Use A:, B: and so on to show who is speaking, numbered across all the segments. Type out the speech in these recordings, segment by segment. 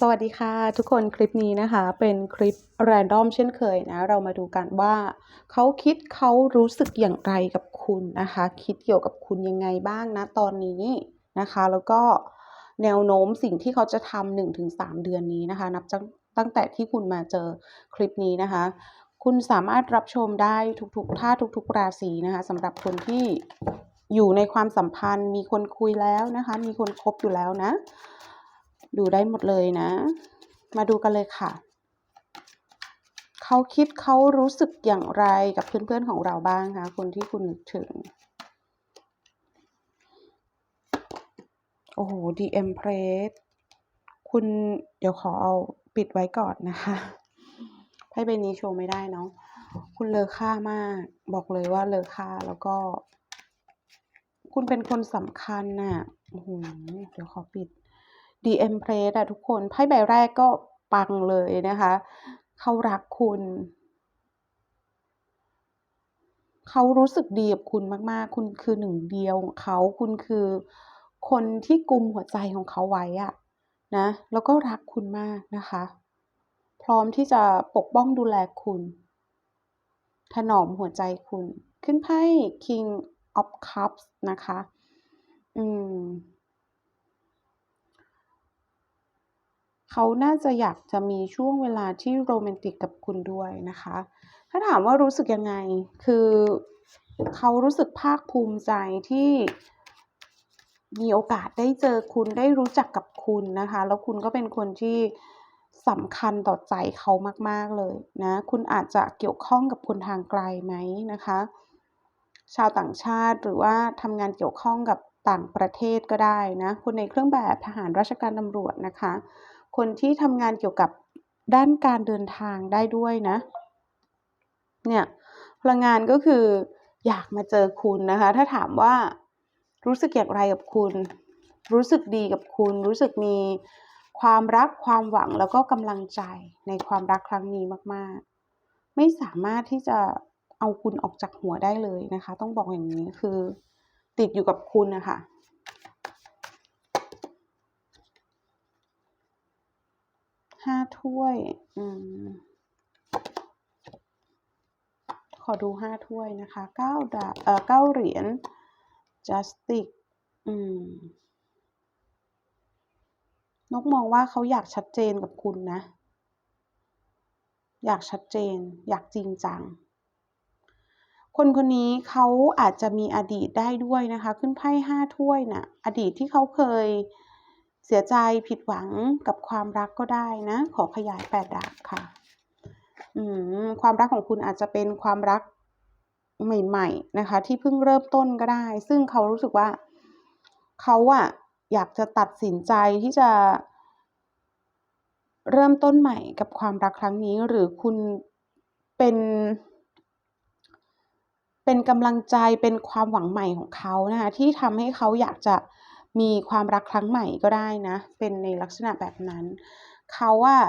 A: สวัสดีค่ะ ทุกคนคลิปนี้นะคะ เป็นคลิปแรนดอมเช่นเคยนะ เรามาดูกันว่าเขาคิดเขารู้สึกอย่างไรกับคุณนะคะ คิดเกี่ยวกับคุณยังไงบ้างนะตอนนี้นะคะ แล้วก็แนวโน้มสิ่งที่เขาจะทำหนึ่งถึงสามเดือนนี้นะคะ นับตั้งแต่ที่คุณมาเจอคลิปนี้นะคะ คุณสามารถรับชมได้ทุกๆท่าทุก ๆ ราศีนะคะสำหรับคนที่อยู่ในความสัมพันธ์ มีคนคุยแล้วนะคะ มีคนคบอยู่แล้วนะ ดูได้หมดเลยนะ มาดูกันเลยค่ะ เขาคิดเขารู้สึกอย่างไรกับเพื่อนๆของเราบ้างคะคนที่คุณนึกถึง โอ้โห The Empress คุณเดี๋ยวขอเอาปิดไว้ก่อนนะคะไพ่ใบนี้โชว์ไม่ได้เนาะคุณเลอค่ามาก บอกเลยว่าเลอค่าแล้วก็ คุณเป็นคนสำคัญน่ะโอ้โหเดี๋ยวขอปิด The Empress อะทุกคนไพ่ใบแรกก็ปังเลยนะคะ เขารักคุณ เขารู้สึกดีกับคุณมากๆ คุณคือหนึ่งเดียวของเขาคุณคือคนที่กุมหัวใจของเขาไว้อะนะแล้วก็รักคุณมากนะคะ พร้อมที่จะปกป้องดูแลคุณ ถนอมหัวใจคุณ ขึ้นไพ่ King of Cups นะคะ อืม เขาน่าจะอยากจะมีช่วงเวลาที่โรแมนติกกับคุณด้วยนะคะ ถ้าถามว่ารู้สึกยังไง คือเขารู้สึกภาคภูมิใจที่มีโอกาสได้เจอคุณได้รู้จักกับคุณนะคะ แล้วคุณก็เป็นคนที่สำคัญต่อใจเขามาก ๆ เลยนะ คุณอาจจะเกี่ยวข้องกับคนทางไกลไหมนะคะ ชาวต่างชาติหรือว่าทำงานเกี่ยวข้องกับต่างประเทศก็ได้นะ คนในเครื่องแบบทหารราชการตำรวจนะคะ คนที่ทำงานเกี่ยวกับด้านการเดินทางได้ด้วยนะ เนี่ยพลังงานก็คืออยากมาเจอคุณนะคะ ถ้าถามว่ารู้สึกอย่างไรกับคุณ รู้สึกดีกับคุณ รู้สึกมีความรักความหวังแล้วก็กำลังใจในความรักครั้งนี้มาก ๆ ไม่สามารถที่จะเอาคุณออกจากหัวได้เลยนะคะ ต้องบอกอย่างนี้คือติดอยู่กับคุณนะคะ ห้าถ้วย อืม ขอดูห้าถ้วยนะคะเก้าดาเอ่อเก้าเหรียญ justice อืม นกมองว่าเขาอยากชัดเจนกับคุณนะ อยากชัดเจน อยากจริงจัง คนคนนี้เขาอาจจะมีอดีตได้ด้วยนะคะ ขึ้นไพ่ห้าถ้วยนะ่ะ อดีตที่เขาเคยเเสียใจผิดหวังกับความรักก็ได้นะ ขอขยายแปดดาบค่ะ อืมความรักของคุณอาจจะเป็นความรักใหม่ ๆ นะคะ ที่เพิ่งเริ่มต้นก็ได้ ซึ่งเขารู้สึกว่า เขาอะอยากจะตัดสินใจที่จะ เริ่มต้นใหม่กับความรักครั้งนี้ หรือคุณเป็น เป็นกำลังใจเป็นความหวังใหม่ของเขานะคะที่ทำให้เขาอยากจะ มีความรักครั้งใหม่ก็ได้นะ เป็นในลักษณะแบบนั้น เขาอะ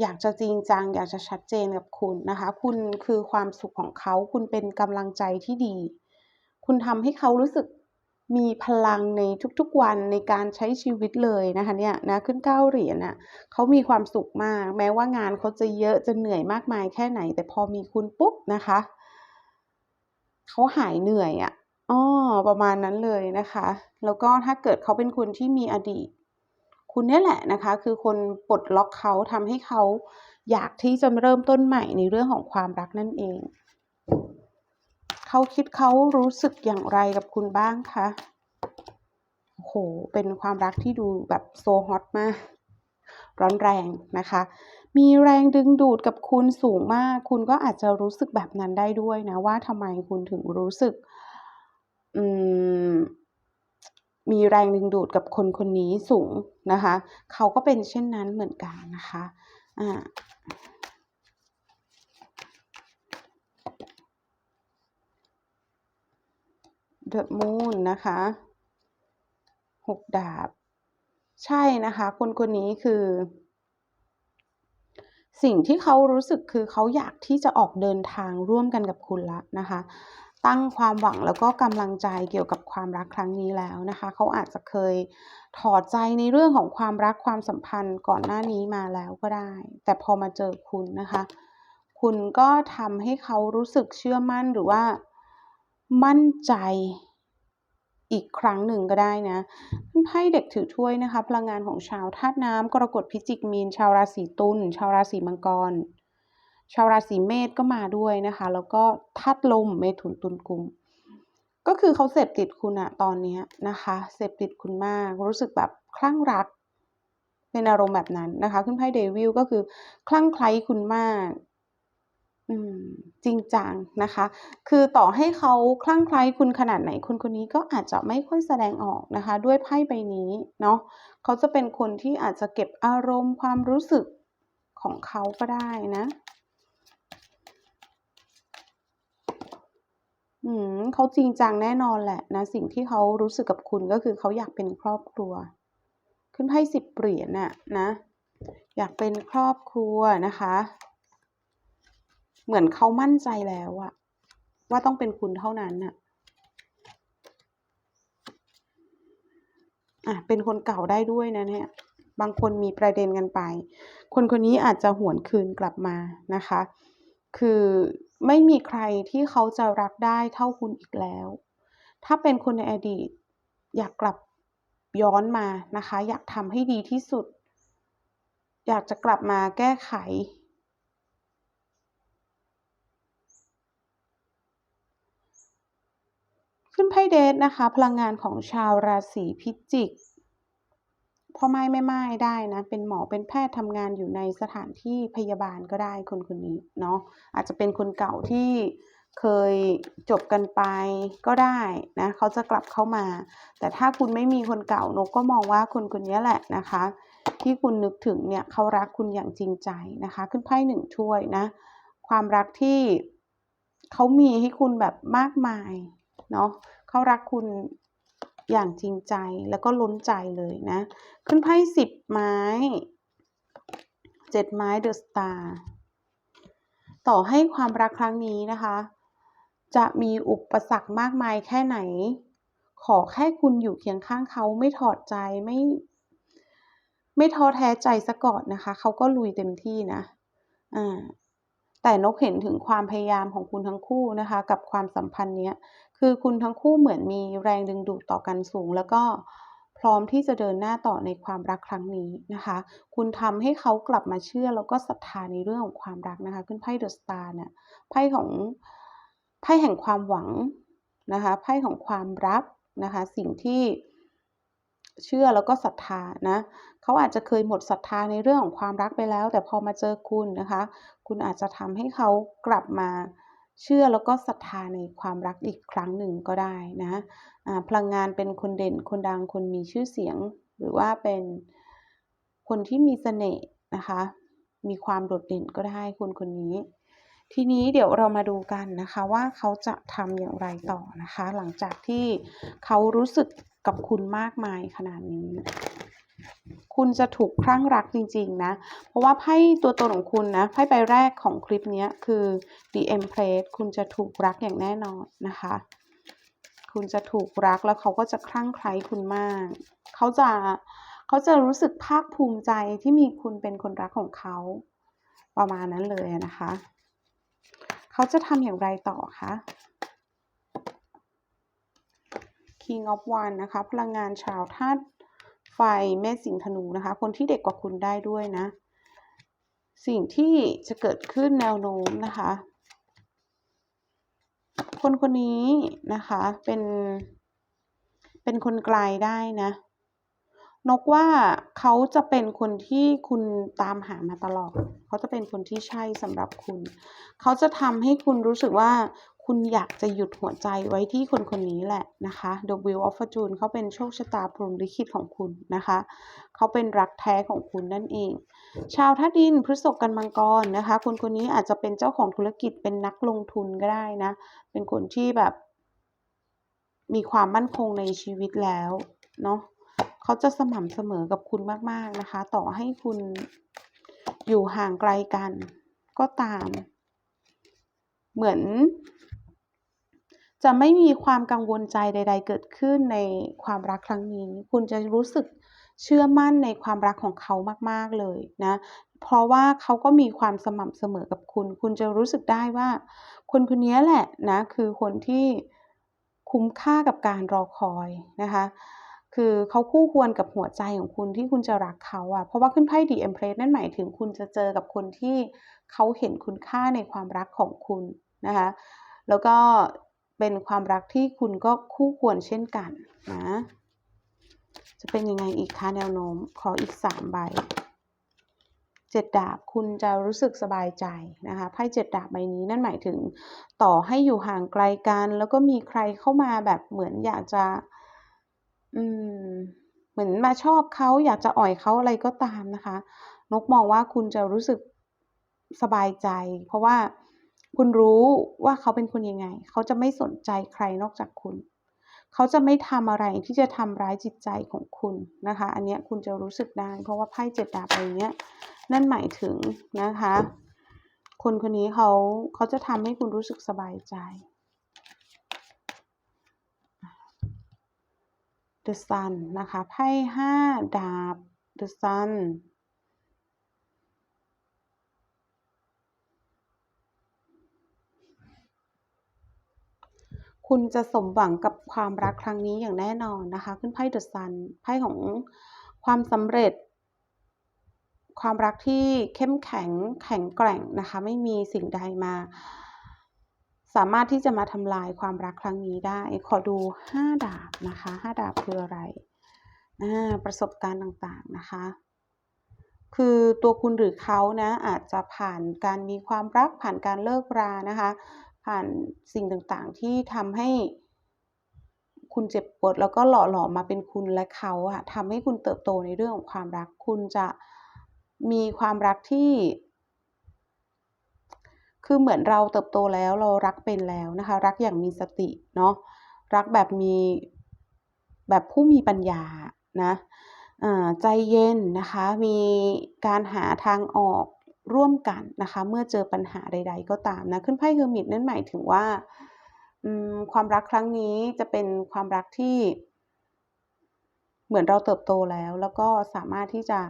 A: อยากจะจริงจัง อยากจะชัดเจนกับคุณนะคะ คุณคือความสุขของเขา คุณเป็นกำลังใจที่ดี คุณทำให้เขารู้สึกมีพลังในทุกๆวันในการใช้ชีวิตเลยนะคะเนี่ยนะขึ้นเก้าเหรียญน่ะเขามีความสุขมาก แม้ว่างานเขาจะเยอะจะเหนื่อยมากมายแค่ไหน แต่พอมีคุณปุ๊บนะคะ เขาหายเหนื่อยอะ ออประมาณนั้นเลยนะคะ แล้วก็ถ้าเกิดเขาเป็นคนที่มีอดีต คุณเนี่ยแหละนะคะ คือคนปลดล็อกเขาทำให้เขาอยากที่จะเริ่มต้นใหม่ในเรื่องของความรักนั่นเอง เขาคิดเขารู้สึกอย่างไรกับคุณบ้างคะโอ้โห เป็นความรักที่ดูแบบโซฮอตมาก ร้อนแรงนะคะ มีแรงดึงดูดกับคุณสูงมาก คุณก็อาจจะรู้สึกแบบนั้นได้ด้วยนะ ว่าทำไมคุณถึงรู้สึก มีแรงดึงดูดกับคนคนนี้สูงนะคะ เขาก็เป็นเช่นนั้นเหมือนกันนะคะอ่า The Moon นะคะหกดาบ ใช่นะคะ คนคนนี้คือ สิ่งที่เขารู้สึกคือเขาอยากที่จะออกเดินทางร่วมกันกับคุณละนะคะ ตั้งความหวังแล้วก็กำลังใจเกี่ยวกับความรักครั้งนี้แล้วนะคะ เขาอาจจะเคยถอดใจในเรื่องของความรักความสัมพันธ์ก่อนหน้านี้มาแล้วก็ได้ แต่พอมาเจอคุณนะคะ คุณก็ทำให้เขารู้สึกเชื่อมั่นหรือว่ามั่นใจอีกครั้งหนึ่งก็ได้นะไพ่เด็กถือถ้วยนะคะ พลังงานของชาวธาตุน้ำกรกฎพิจิกมีน ชาวราศีตุลชาวราศีมังกร ชาวราศีเมษก็มาด้วยนะคะ แล้วก็ธาตุลมเมถุนตุลกุม ก็คือเขาเสพติดคุณอะตอนนี้นะคะ เสพติดคุณมากรู้สึกแบบคลั่งรัก เป็นอารมณ์แบบนั้นนะคะ ขึ้นไพ่เดวิลก็คือคลั่งไคล้คุณมาก อืม จริงจังนะคะ คือต่อให้เขาคลั่งไคล้คุณขนาดไหนคนคนนี้ก็อาจจะไม่ค่อยแสดงออกนะคะ ด้วยไพ่ใบนี้เนาะเขาจะเป็นคนที่อาจจะเก็บอารมณ์ความรู้สึกของเขาก็ได้นะ อืม เขาจริงจังแน่นอนแหละนะ สิ่งที่เขารู้สึกกับคุณก็คือเขาอยากเป็นครอบครัว ขึ้นไพ่สิบเหรียญน่ะนะ อยากเป็นครอบครัวนะคะ เหมือนเขามั่นใจแล้วอะว่าต้องเป็นคุณเท่านั้นน่ะอะเป็นคนเก่าได้ด้วยนะเนี่ย บางคนมีประเด็นกันไป คนคนนี้อาจจะหวนคืนกลับมานะคะ คือ ไม่มีใครที่เขาจะรักได้เท่าคุณอีกแล้ว ถ้าเป็นคนในอดีต อยากกลับย้อนมานะคะ อยากทำให้ดีที่สุด อยากจะกลับมาแก้ไข ขึ้นไพ่เดทนะคะ พลังงานของชาวราศีพิจิก พ่อไม้แม่ไม้ได้นะ เป็นหมอเป็นแพทย์ทำงานอยู่ในสถานที่พยาบาลก็ได้คนคนนี้เนาะอาจจะเป็นคนเก่าที่เคยจบกันไปก็ได้นะเขาจะกลับเข้ามา แต่ถ้าคุณไม่มีคนเก่านกก็มองว่าคนคนนี้แหละนะคะ ที่คุณนึกถึงเนี่ยเขารักคุณอย่างจริงใจนะคะ ขึ้นไพ่หนึ่งถ้วยนะ ความรักที่เขามีให้คุณแบบมากมายเนาะเขารักคุณ อย่างจริงใจแล้วก็ล้นใจเลยนะ ขึ้นไพ่สิบไม้เจ็ดไม้เดอะสตาร์ต่อให้ความรักครั้งนี้นะคะ จะมีอุปสรรคมากมายแค่ไหน ขอแค่คุณอยู่เคียงข้างเขาไม่ถอดใจไม่ ไม่ท้อแท้ใจซะก่อนนะคะ เขาก็ลุยเต็มที่นะ อ่า แต่นกเห็นถึงความพยายามของคุณทั้งคู่นะคะ กับความสัมพันธ์เนี้ยคือคุณทั้งคู่เหมือนมีแรงดึงดูดต่อกันสูง แล้วก็พร้อมที่จะเดินหน้าต่อในความรักครั้งนี้นะคะ คุณทำให้เขากลับมาเชื่อแล้วก็ศรัทธาในเรื่องของความรักนะคะขึ้นไพ่เดอะสตาร์เนี่ยไพ่ของไพ่แห่งความหวังนะคะไพ่ของความรักนะคะ สิ่งที่ เชื่อแล้วก็ศรัทธานะเขาอาจจะเคยหมดศรัทธาในเรื่องของความรักไปแล้ว แต่พอมาเจอคุณนะคะ คุณอาจจะทำให้เขากลับมาเชื่อแล้วก็ศรัทธาในความรักอีกครั้งหนึ่งก็ได้นะพลังงานเป็นคนเด่นคนดังคนมีชื่อเสียง หรือว่าเป็นคนที่มีเสน่ห์นะคะ มีความโดดเด่นก็ได้คนคนนี้ ทีนี้เดี๋ยวเรามาดูกันนะคะว่าเขาจะทำอย่างไรต่อนะคะ หลังจากที่เขารู้สึกกับคุณมากมายขนาดนี้ คุณจะถูกคลั่งรักจริง ๆ นะ เพราะว่าไพ่ตัวตนของคุณนะไพ่ใบแรกของคลิปนี้คือ The Empress คุณจะถูกรักอย่างแน่นอนนะคะ คุณจะถูกรักแล้วเขาก็จะคลั่งไคล้คุณมาก เขาจะเขาจะรู้สึกภาคภูมิใจที่มีคุณเป็นคนรักของเขา ประมาณนั้นเลยนะคะ เขาจะทำอย่างไรต่อคะ King of One นะคะ พลังงานชาวธาตุไฟเมษสิงห์ธนูนะคะ คนที่เด็กกว่าคุณได้ด้วยนะ สิ่งที่จะเกิดขึ้นแนวโน้มนะคะ คนคนนี้นะคะเป็นเป็นคนไกลได้นะ นกว่าเขาจะเป็นคนที่คุณตามหามาตลอด เขาจะเป็นคนที่ใช่สำหรับคุณ เขาจะทำให้คุณรู้สึกว่าคุณอยากจะหยุดหัวใจไว้ที่คนคนนี้แหละนะคะ The Wheel of Fortune เขาเป็นโชคชะตาพรหมลิขิตของคุณนะคะ เขาเป็นรักแท้ของคุณนั่นเอง ชาวธาตุดินพฤษภกันมังกรนะคะ คนคนนี้อาจจะเป็นเจ้าของธุรกิจเป็นนักลงทุนก็ได้นะ เป็นคนที่แบบ มีความมั่นคงในชีวิตแล้วเนาะ เขาจะสม่ำเสมอกับคุณมาก ๆ นะคะ ต่อให้คุณอยู่ห่างไกลกัน ก็ตาม เหมือน จะไม่มีความกังวลใจใด ๆ เกิดขึ้นในความรักครั้งนี้ คุณจะรู้สึกเชื่อมั่นในความรักของเขามาก ๆ เลยนะ เพราะว่าเขาก็มีความสม่ำเสมอกับคุณ คุณจะรู้สึกได้ว่า คนคนนี้แหละนะ คือคนที่คุ้มค่ากับการรอคอยนะคะ คือเขาคู่ควรกับหัวใจของคุณที่คุณจะรักเขาอะเพราะว่าขึ้นไพ่ The Empress นั่นหมายถึงคุณจะเจอกับคนที่เขาเห็นคุณค่าในความรักของคุณนะคะแล้วก็เป็นความรักที่คุณก็คู่ควรเช่นกันนะจะเป็นยังไงอีกคะแนวโน้มขออีก3ใบเจ็ดดาบคุณจะรู้สึกสบายใจนะคะไพ่เจ็ดดาบใบนี้นั่นหมายถึงต่อให้อยู่ห่างไกลกัน แล้วก็มีใครเข้ามาแบบเหมือนอยากจะ อืม เหมือนมาชอบเขา อยากจะอ่อยเขา อะไรก็ตามนะคะ นกมองว่าคุณจะรู้สึกสบายใจ เพราะว่าคุณรู้ว่าเขาเป็นคนยังไง เขาจะไม่สนใจใครนอกจากคุณ เขาจะไม่ทำอะไรที่จะทำร้ายจิตใจของคุณนะคะ อันนี้คุณจะรู้สึกได้ เพราะว่าไพ่เจ็ดดาบใบนี้ย นั่นหมายถึงนะคะ คนคนนี้เขาเขาจะทำให้คุณรู้สึกสบายใจ The Sun นะคะไพ่ห้าดาบ The Sun คุณจะสมหวังกับความรักครั้งนี้อย่างแน่นอนนะคะ ขึ้นไพ่ The Sun ไพ่ของความสำเร็จ ความรักที่เข้มแข็งแข็งแกร่งนะคะ ไม่มีสิ่งใดมา สามารถที่จะมาทำลายความรักครั้งนี้ได้ ขอดู5ดาบนะคะ5ดาบคืออะไรประสบการณ์ต่างๆนะคะ คือตัวคุณหรือเขานะอาจจะผ่านการมีความรักผ่านการเลิกรานะคะ ผ่านสิ่งต่างๆที่ทำให้คุณเจ็บปวดแล้วก็หล่อหลอมมาเป็นคุณและเขาอะทำให้คุณเติบโตในเรื่องของความรัก คุณจะมีความรักที่ คือเหมือนเราเติบโตแล้วเรารักเป็นแล้วนะคะ รักอย่างมีสติเนาะรักแบบมีแบบผู้มีปัญญานะใจเย็นนะคะ มีการหาทางออกร่วมกันนะคะ เมื่อเจอปัญหาใด ๆ ก็ตามนะขึ้นไพ่เฮอร์มิตนั่นหมายถึงว่าความรักครั้งนี้จะเป็นความรักที่ เหมือนเราเติบโตแล้ว แล้วก็สามารถที่จะ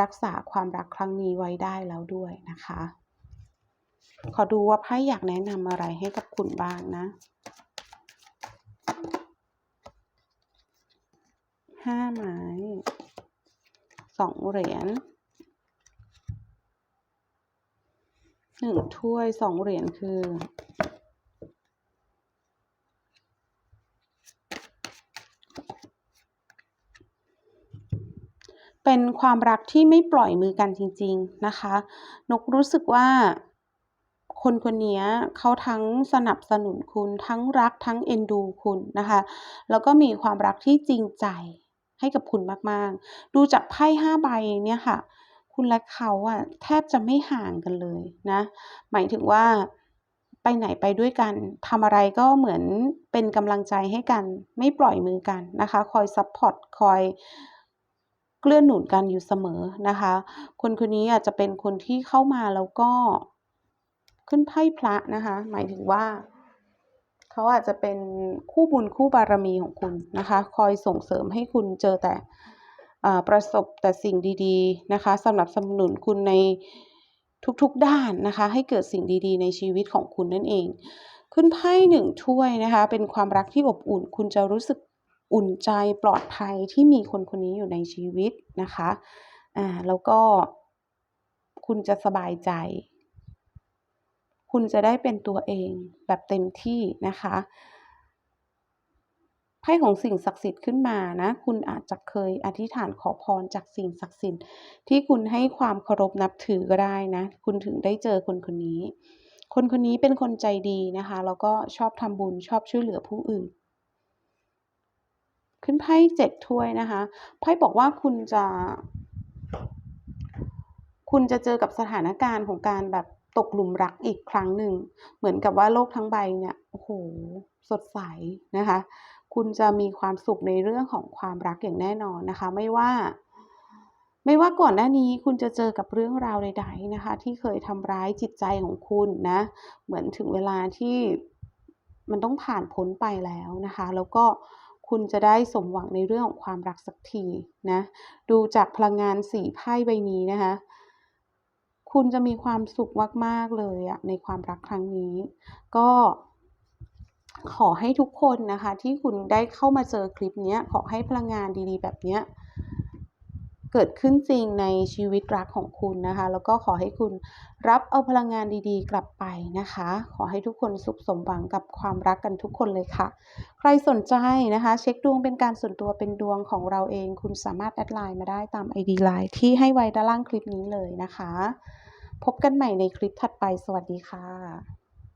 A: รักษาความรักครั้งนี้ไว้ได้แล้วด้วยนะคะ ขอดูว่าไพ่อยากแนะนำอะไรให้กับคุณบ้างนะห้าไม้สองเหรียญหนึ่งถ้วยสองเหรียญคือเป็นความรักที่ไม่ปล่อยมือกันจริง ๆ นะคะ นกรู้สึกว่า คนคนนี้เขาทั้งสนับสนุนคุณทั้งรักทั้งเอ็นดูคุณนะคะ แล้วก็มีความรักที่จริงใจให้กับคุณมากๆ ดูจากไพ่ห้าใบเนี่ยค่ะ คุณและเขาอะแทบจะไม่ห่างกันเลยนะ หมายถึงว่าไปไหนไปด้วยกันทำอะไรก็เหมือนเป็นกำลังใจให้กัน ไม่ปล่อยมือกันนะคะ คอยซัพพอร์ตคอยเกลื่อนหนุนกันอยู่เสมอนะคะ คนคนนี้อาจจะเป็นคนที่เข้ามาแล้วก็ ขึ้นไพ่พระนะคะ หมายถึงว่า เขาอาจจะเป็นคู่บุญคู่บารมีของคุณนะคะ คอยส่งเสริมให้คุณเจอแต่ประสบแต่สิ่งดีๆนะคะสำหรับสนับสนุนคุณในทุกๆด้านนะคะ ให้เกิดสิ่งดีๆ ในชีวิตของคุณนั่นเอง ขึ้นไพ่หนึ่งถ้วยนะคะ เป็นความรักที่อบอุ่น คุณจะรู้สึกอุ่นใจปลอดภัยที่มีคนคนนี้อยู่ในชีวิตนะคะอ่าแล้วก็คุณจะสบายใจ คุณจะได้เป็นตัวเองแบบเต็มที่นะคะไพ่ของสิ่งศักดิ์สิทธิ์ขึ้นมานะ คุณอาจจะเคยอธิษฐานขอพรจากสิ่งศักดิ์สิทธิ์ที่คุณให้ความเคารพนับถือก็ได้นะ คุณถึงได้เจอคนคนนี้ คนคนนี้เป็นคนใจดีนะคะ แล้วก็ชอบทำบุญชอบช่วยเหลือผู้อื่น ขึ้นไพ่เจ็ดถ้วยนะคะ ไพ่บอกว่าคุณจะ คุณจะเจอกับสถานการณ์ของการแบบ ตกหลุมรักอีกครั้งหนึ่ง เหมือนกับว่าโลกทั้งใบเนี่ยโอ้โหสดใสนะคะ คุณจะมีความสุขในเรื่องของความรักอย่างแน่นอนนะคะ ไม่ว่า ไม่ว่าก่อนหน้านี้คุณจะเจอกับเรื่องราวใด ๆนะคะ ที่เคยทำร้ายจิตใจของคุณนะ เหมือนถึงเวลาที่มันต้องผ่านพ้นไปแล้วนะคะ แล้วก็คุณจะได้สมหวังในเรื่องของความรักสักทีนะ ดูจากพลังงานสีไพ่ใบนี้นะคะ คุณจะมีความสุขมากๆเลยอะในความรักครั้งนี้ ก็ขอให้ทุกคนนะคะ ที่คุณได้เข้ามาเจอคลิปนี้ขอให้พลังงานดีๆ แบบเนี้ยเกิดขึ้นจริงในชีวิตรักของคุณนะคะ แล้วก็ขอให้คุณรับเอาพลังงานดีๆ กลับไปนะคะ ขอให้ทุกคนสุขสมหวังกับความรักกันทุกคนเลยค่ะ ใครสนใจนะคะ เช็คดวงเป็นการส่วนตัวเป็นดวงของเราเอง คุณสามารถแอดไลน์มาได้ตาม ID ไลน์ที่ให้ไว้ด้านล่างคลิปนี้เลยนะคะ พบกันใหม่ในคลิปถัดไป สวัสดีค่ะ